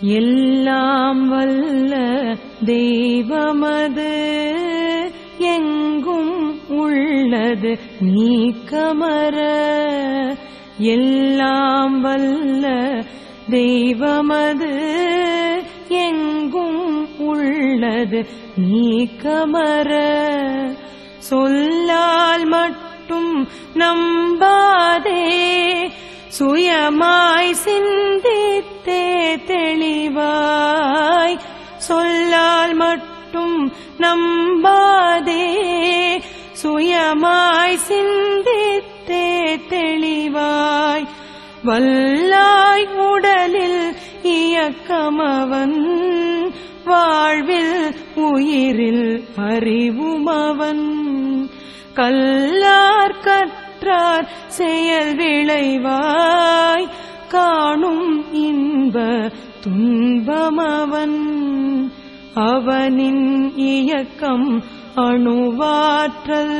எல்லாம் வல்ல தெய்வமது எங்கும் உள்ளது நீ கமர எல்லாம் வல்ல தெய்வமது எங்கும் உள்ளது நீ கமர சொல்லால் மட்டும் நம்பாதே சுயமாய் சிந்தித்தே தெளிவாய் சொல்லால் மட்டும் நம்பாதே. சுயமாய் சிந்தித்தே தெளிவாய் வல்லாய் உடலில் இயக்கமவன். வாழ்வில் உயிரில் அறிவுமவன். கல்லார் கற்றார் செயல் விளைவாய் துன்பமவன் அவனின் இயக்கம் அணுவாற்றல்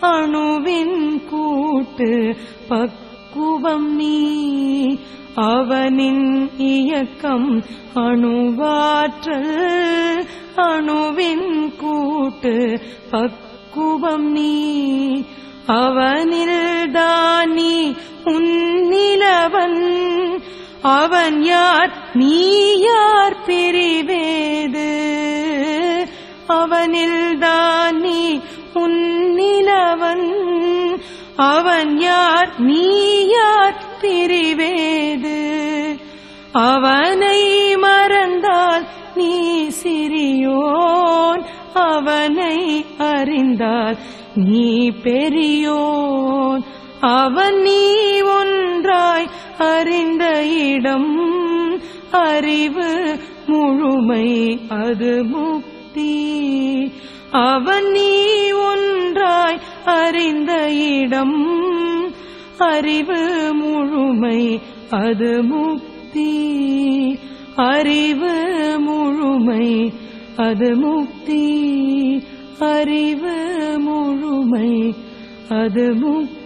அணுவின் கூட்டு பக்குவம் நீ. அவனின் இயக்கம் அணுவாற்றல் அணுவின் கூட்டு பக்குவம் நீ. அவனில் தானி உன்னிலவன் அவன் யார்? நீ யார் பிரிவேது? அவனில்தான் நீ உன்னிலவன் அவன் யார்? நீ யார் பிரிவேது? அவனை மறந்தால் நீ சிறியோன். அவனை அறிந்தால் நீ பெரியோன். அவன் நீ ஒன்று அறிந்த இடம். அறிவு முழுமை அது முக்தி. அவன் நீ ஒன்றாய் அறிந்த இடம். அறிவு முழுமை அது முக்தி. அறிவு முழுமை அது முக்தி. அறிவு முழுமை அது முக்தி.